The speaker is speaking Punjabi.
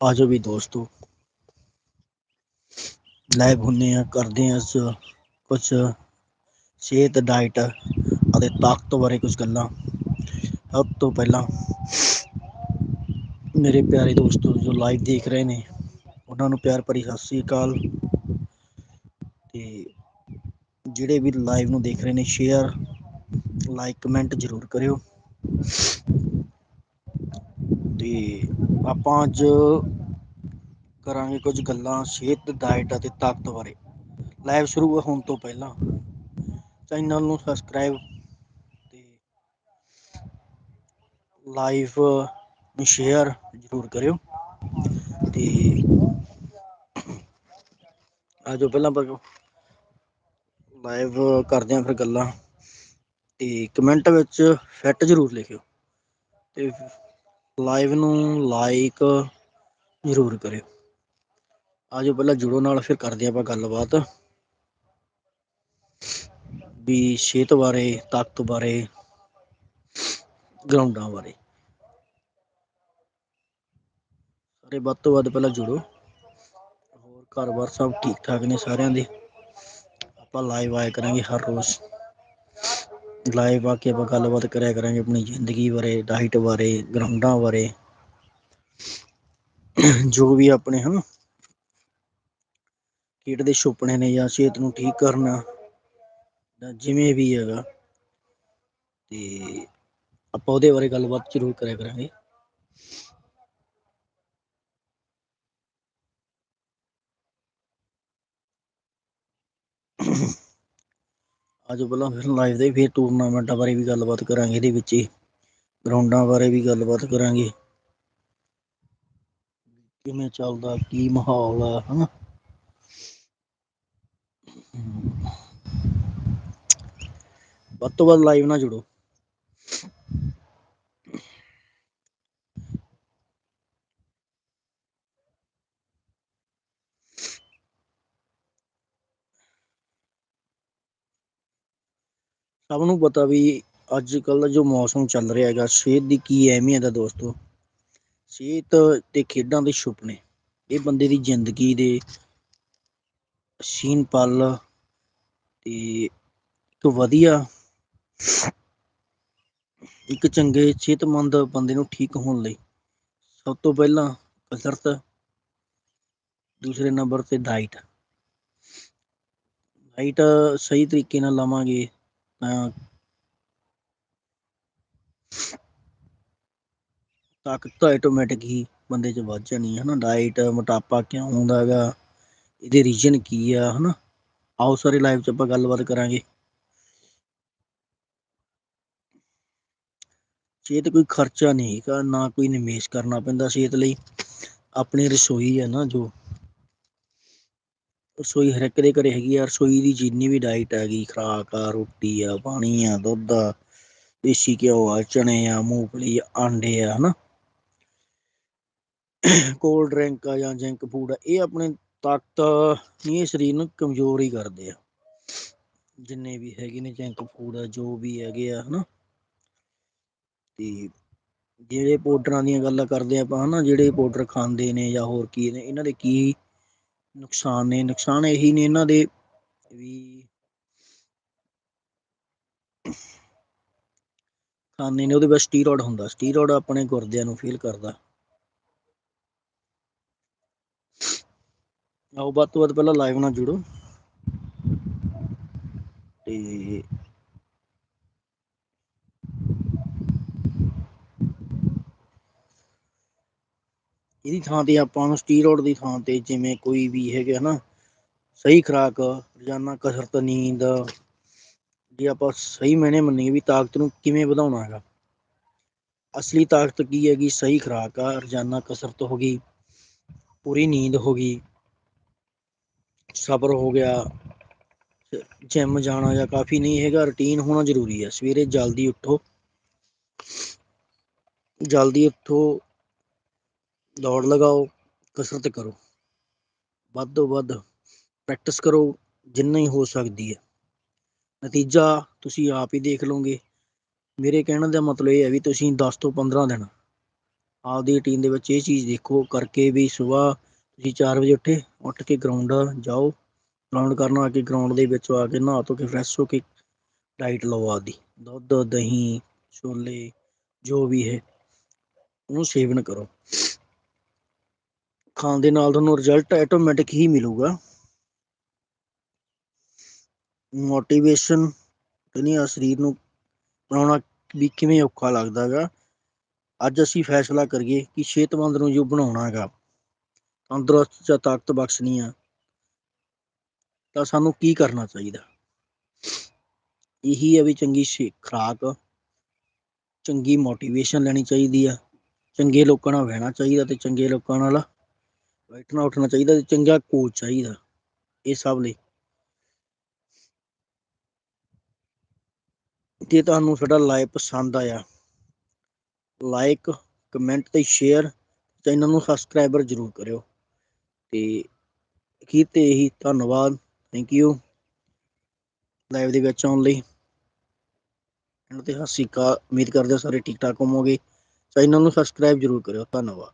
ਆਜੋ ਵੀ ਦੋਸਤੋ। ਲਾਈਵ ਹੁੰਦੇ ਹਾਂ ਕਰਦੇ ਹਾਂ ਅ ਕੁਛ ਸਿਹਤ ਡਾਇਟ ਅਤੇ ਤਾਕਤ ਬਾਰੇ ਕੁਝ ਗੱਲਾਂ। ਸਭ ਤੋਂ ਪਹਿਲਾਂ ਮੇਰੇ ਪਿਆਰੇ ਦੋਸਤੋ, ਜੋ ਲਾਈਵ ਦੇਖ ਰਹੇ ਨੇ, ਉਹਨਾਂ ਨੂੰ ਪਿਆਰ ਭਰੀ ਸਤਿ ਸ੍ਰੀ ਅਕਾਲ। ਤੇ ਜਿਹੜੇ ਵੀ ਲਾਈਵ ਨੂੰ ਦੇਖ ਰਹੇ ਨੇ ਸ਼ੇਅਰ ਲਾਈਕ ਕਮੈਂਟ ਜ਼ਰੂਰ ਕਰਿਓ। ਤੇ ਆਪਾਂ ਅੱਜ ਕਰਾਂਗੇ ਕੁਝ ਗੱਲਾਂ ਸਿਹਤ ਡਾਇਟ ਅਤੇ ਤਾਕਤ ਬਾਰੇ। ਲਾਈਵ ਸ਼ੁਰੂ ਹੋਣ ਤੋਂ ਪਹਿਲਾਂ ਚੈਨਲ ਨੂੰ ਸਬਸਕ੍ਰਾਈਬ ਤੇ ਲਾਈਵ ਨੂੰ ਸ਼ੇਅਰ ਜ਼ਰੂਰ ਕਰਿਓ। ਤੇ ਆਜੋ ਪਹਿਲਾਂ ਲਾਈਵ ਕਰਦੇ ਹ ਫਿਰ ਗੱਲਾਂ। ਤੇ ਕਮੈਂਟ ਵਿੱਚ ਫਿੱਟ ਜ਼ਰੂਰ ਲਿਖਿਓ। ਤੇ ਲਾਈਵ ਨੂੰ ਲਾਈਕ ਜ਼ਰੂਰ ਕਰਿਓ। ਆਜੋ ਪਹਿਲਾਂ ਜੁੜੋ ਨਾਲ, ਫਿਰ ਕਰਦੇ ਹਾਂ ਆਪਾਂ ਗੱਲਬਾਤ। ਵੀ ਸਿਹਤ ਬਾਰੇ, ਤਾਕਤ ਬਾਰੇ ਗਰਾਊਂਡਾਂ ਬਾਰੇ। ਸਾਰੇ ਵੱਧ ਤੋਂ ਵੱਧ ਪਹਿਲਾਂ ਜੁੜੋ। ਹੋਰ ਘਰ ਬਾਰ ਸਭ ਠੀਕ ਠਾਕ ਨੇ ਸਾਰਿਆਂ ਦੇ? ਆਪਾਂ ਲਾਈਵ ਆਇਆ ਕਰਾਂਗੇ ਹਰ ਰੋਜ਼। ਲਾਈਵ ਆ ਕੇ ਆਪਾਂ ਗੱਲਬਾਤ ਕਰਿਆ ਕਰਾਂਗੇ ਆਪਣੀ ਜ਼ਿੰਦਗੀ ਬਾਰੇ ਡਾਇਟ ਬਾਰੇ ਗਰਾਊਂਡਾਂ ਬਾਰੇ। ਜੋ ਵੀ ਆਪਣੇ ਹਨ ਖੇਡ ਦੇ ਸੁਪਨੇ ਨੇ ਜਾਂ ਸਿਹਤ ਨੂੰ ਠੀਕ ਕਰਨਾ ਜਾਂ ਜਿਵੇਂ ਵੀ ਹੈਗਾ। ਤੇ ਆਪਾਂ ਉਹਦੇ ਬਾਰੇ ਗੱਲਬਾਤ ਜ਼ਰੂਰ ਕਰਿਆ ਕਰਾਂਗੇ। ਅੱਜ ਪਹਿਲਾਂ ਫਿਰ ਲਾਈਵ ਦੇ ਫਿਰ ਟੂਰਨਾਮੈਂਟਾਂ ਬਾਰੇ ਵੀ ਗੱਲਬਾਤ ਕਰਾਂਗੇ ਇਹਦੇ ਵਿੱਚ ਹੀ। ਗਰਾਊਂਡਾਂ ਬਾਰੇ ਵੀ ਗੱਲਬਾਤ ਕਰਾਂਗੇ। ਕਿਵੇਂ ਚੱਲਦਾ, ਕੀ ਮਾਹੌਲ ਆ, ਹਨਾ? ਵੱਧ ਤੋਂ ਵੱਧ ਲਾਈਵ ਨਾਲ ਜੁੜੋ। ਸਭ ਨੂੰ ਪਤਾ ਵੀ ਅੱਜ ਕੱਲ੍ਹ ਦਾ ਜੋ ਮੌਸਮ ਚੱਲ ਰਿਹਾ ਹੈਗਾ, ਸਿਹਤ ਦੀ ਕੀ ਅਹਿਮੀਅਤ ਹੈ ਦੋਸਤੋ। ਸਿਹਤ ਤੇ ਖੇਡਾਂ ਦੇ ਸੁਪਨੇ ਇਹ ਬੰਦੇ ਦੀ ਜ਼ਿੰਦਗੀ ਦੇ ਸੀਨ ਪਲ ਤੇ ਇੱਕ ਵਧੀਆ, ਇੱਕ ਚੰਗੇ, ਸਿਹਤਮੰਦ ਬੰਦੇ ਨੂੰ ਠੀਕ ਹੋਣ ਲਈ ਸਭ ਤੋਂ ਪਹਿਲਾਂ ਕਸਰਤ, ਦੂਸਰੇ ਨੰਬਰ 'ਤੇ ਡਾਈਟ ਡਾਈਟ ਸਹੀ ਤਰੀਕੇ ਨਾਲ ਲਵਾਂਗੇ ਤਾਂ ਤਾਕਤ ਤਾਂ ਆਟੋਮੈਟਿਕ ਹੀ ਬੰਦੇ 'ਚ ਵੱਧ ਜਾਣੀ ਹੈ ਹਨਾ ਡਾਇਟ ਮੋਟਾਪਾ ਕਿਉਂ ਹੁੰਦਾ ਹੈਗਾ? ਇਹਦੇ ਰੀਜਨ ਕੀ ਆ ਹਨਾ ਆਓ ਸਾਰੇ ਲਾਈਵ 'ਚ ਆਪਾਂ ਗੱਲਬਾਤ ਕਰਾਂਗੇ। ਸਿਹਤ ਕੋਈ ਖਰਚਾ ਨਹੀਂ ਹੈਗਾ, ਨਾ ਕੋਈ ਨਿਵੇਸ਼ ਕਰਨਾ ਪੈਂਦਾ ਸਿਹਤ ਲਈ। ਆਪਣੀ ਰਸੋਈ ਹੈ ਨਾ ਜੋ। ਰਸੋਈ ਹਰ ਇੱਕ ਦੇ ਘਰੇ ਹੈਗੀ ਆ। ਰਸੋਈ ਦੀ ਜਿੰਨੀ ਵੀ ਡਾਇਟ ਹੈਗੀ ਖੁਰਾਕ ਆ, ਰੋਟੀ ਆ, ਪਾਣੀ ਆ, ਦੁੱਧ ਆ, ਦੇਸੀ ਘਿਓ ਆ ਚਣੇ ਆ, ਮੂੰਗਫਲੀ ਆਂਡੇ ਆ, ਹਨਾ। ਕੋਲਡ ਡਰਿੰਕ ਆ ਜਾਂ ਜੰਕ ਫੂਡ ਆ, ਇਹ ਆਪਣੇ ਤਾਕਤ ਇਹ ਸਰੀਰ ਨੂੰ ਕਮਜ਼ੋਰ ਹੀ ਕਰਦੇ ਆ। ਜਿੰਨੇ ਵੀ ਹੈਗੇ ਨੇ ਜੰਕ ਫੂਡ ਆ, ਜੋ ਵੀ ਹੈਗੇ ਆ, ਹਨਾ। ਤੇ ਜਿਹੜੇ ਪਾਊਡਰਾਂ ਦੀਆਂ ਗੱਲਾਂ ਕਰਦੇ ਆਪਾਂ, ਹਨਾ, ਜਿਹੜੇ ਪਾਊਡਰ ਖਾਂਦੇ ਨੇ ਜਾਂ ਹੋਰ ਕੀ ਨੇ, ਇਹਨਾਂ ਦੇ ਕੀ ਨੁਕਸਾਨ ਨੇ? ਨੁਕਸਾਨ ਇਹੀ ਨੇ ਇਹਨਾਂ ਦੇ ਵੀ ਖਾਂਦੇ ਨੇ, ਉਹਦੇ ਬਾਅਦ ਸਟੀਰੋਇਡ ਹੁੰਦਾ। ਸਟੀਰੋਇਡ ਆਪਣੇ ਗੁਰਦਿਆਂ ਨੂੰ ਫੀਲ ਕਰਦਾ। ਆਓ ਵੱਧ ਤੋਂ ਵੱਧ ਪਹਿਲਾਂ ਲਾਈਵ ਨਾਲ ਜੁੜੋ। ਤੇ ਇਹਦੀ ਥਾਂ ਤੇ ਆਪਾਂ ਨੂੰ ਸਟੀਰੋਡ ਦੀ ਥਾਂ ਤੇ ਜਿਵੇਂ ਕੋਈ ਵੀ ਹੈਗਾ ਹਨਾ, ਸਹੀ ਖੁਰਾਕ, ਰੋਜ਼ਾਨਾ ਕਸਰਤ, ਨੀਂਦ, ਜੇ ਆਪਾਂ ਸਹੀ ਮਹੀਨੇ ਮੰਨੀਏ ਵੀ ਤਾਕਤ ਨੂੰ ਕਿਵੇਂ ਵਧਾਉਣਾ ਹੈਗਾ। ਅਸਲੀ ਤਾਕਤ ਕੀ ਹੈਗੀ? ਸਹੀ ਖੁਰਾਕ ਆ, ਰੋਜ਼ਾਨਾ ਕਸਰਤ ਹੋ ਗਈ, ਪੂਰੀ ਨੀਂਦ ਹੋ ਗਈ ਸਬਰ ਹੋ ਗਿਆ ਜਿੰਮ ਜਾਣਾ ਜਾਂ ਕਾਫ਼ੀ ਨਹੀਂ ਹੈਗਾ ਰੂਟੀਨ ਹੋਣਾ ਜ਼ਰੂਰੀ ਹੈ। ਸਵੇਰੇ ਜਲਦੀ ਉੱਠੋ। ਜਲਦੀ ਉੱਠੋ, ਦੌੜ ਲਗਾਓ, ਕਸਰਤ ਕਰੋ। ਵੱਧ ਤੋਂ ਵੱਧ ਪ੍ਰੈਕਟਿਸ ਕਰੋ, ਜਿੰਨਾ ਹੀ ਹੋ ਸਕਦੀ ਹੈ। ਨਤੀਜਾ ਤੁਸੀਂ ਆਪ ਹੀ ਦੇਖ ਲਓਗੇ। ਮੇਰੇ ਕਹਿਣ ਦਾ ਮਤਲਬ ਇਹ ਹੈ ਵੀ ਤੁਸੀਂ ਦਸ ਤੋਂ ਪੰਦਰਾਂ ਦਿਨ ਆਪਦੀ ਰੂਟੀਨ ਦੇ ਵਿੱਚ ਇਹ ਚੀਜ਼ ਦੇਖੋ, ਕਰਕੇ ਵੀ ਸੁਬਾਹ ਤੁਸੀਂ ਚਾਰ ਵਜੇ ਉੱਠੇ, ਉੱਠ ਕੇ ਗਰਾਊਂਡ ਜਾਓ ਗਰਾਊਂਡ ਕਰਨ ਆ ਕੇ ਗਰਾਊਂਡ ਦੇ ਵਿੱਚ ਆ ਕੇ ਨਹਾ ਧੋ ਕੇ ਫਰੈਸ਼ ਹੋ ਕੇ ਡਾਈਟ ਲਓ ਆਪਦੀ, ਦੁੱਧ, ਦਹੀਂ, ਛੋਲੇ, ਜੋ ਵੀ ਹੈ, ਉਹਨੂੰ ਸੇਵਨ ਕਰੋ। ਖਾਣ ਦੇ ਨਾਲ ਤੁਹਾਨੂੰ ਰਿਜ਼ਲਟ ਆਟੋਮੈਟਿਕ ਹੀ ਮਿਲੂਗਾ। ਮੋਟੀਵੇਸ਼ਨ ਨਹੀਂ ਆ ਸਰੀਰ ਨੂੰ ਬਣਾਉਣਾ ਵੀ ਕਿਵੇਂ ਔਖਾ ਲੱਗਦਾ ਹੈਗਾ ਅੱਜ ਅਸੀਂ ਫੈਸਲਾ ਕਰੀਏ ਕਿ ਸਿਹਤਮੰਦ ਨੂੰ ਜੋ ਬਣਾਉਣਾ ਹੈਗਾ ਤੰਦਰੁਸਤ ਜਾਂ ਤਾਕਤ ਬਖਸ਼ਣੀ ਆ, ਤਾਂ ਸਾਨੂੰ ਕੀ ਕਰਨਾ ਚਾਹੀਦਾ? ਇਹੀ ਹੈ ਵੀ ਚੰਗੀ ਸ਼ੇ- ਖੁਰਾਕ, ਚੰਗੀ ਮੋਟੀਵੇਸ਼ਨ ਲੈਣੀ ਚਾਹੀਦੀ ਆ, ਚੰਗੇ ਲੋਕਾਂ ਨਾਲ ਰਹਿਣਾ ਚਾਹੀਦਾ ਤੇ ਚੰਗੇ ਲੋਕਾਂ ਨਾਲ ਬੈਠਣਾ, ਉੱਠਣਾ ਚਾਹੀਦਾ ਤੇ ਚੰਗਾ ਕੋਚ ਚਾਹੀਦਾ, ਇਹ ਸਭ ਲਈ। ਜੇ ਤੁਹਾਨੂੰ ਸਾਡਾ ਲਾਈਵ ਪਸੰਦ ਆਇਆ, ਲਾਈਕ, ਕਮੈਂਟ ਤੇ ਸ਼ੇਅਰ ਚੈਨਲ ਨੂੰ ਸਬਸਕ੍ਰਾਈਬਰ ਜ਼ਰੂਰ ਕਰਿਓ। ਤੇ ਅਖੀਰ ਤੇ ਇਹੀ ਧੰਨਵਾਦ। ਥੈਂਕ ਯੂ ਲਾਈਵ ਦੇ ਵਿੱਚ ਆਉਣ ਲਈ। ਇਹਨਾਂ ਤੇ ਸਤਿ ਸ਼੍ਰੀ ਉਮੀਦ ਕਰਦੇ ਹਾਂ ਸਾਰੇ ਠੀਕ ਠਾਕ ਹੋਵੋਗੇ। ਚੈਨਲ ਨੂੰ ਸਬਸਕ੍ਰਾਈਬ ਜ਼ਰੂਰ ਕਰਿਓ। ਧੰਨਵਾਦ।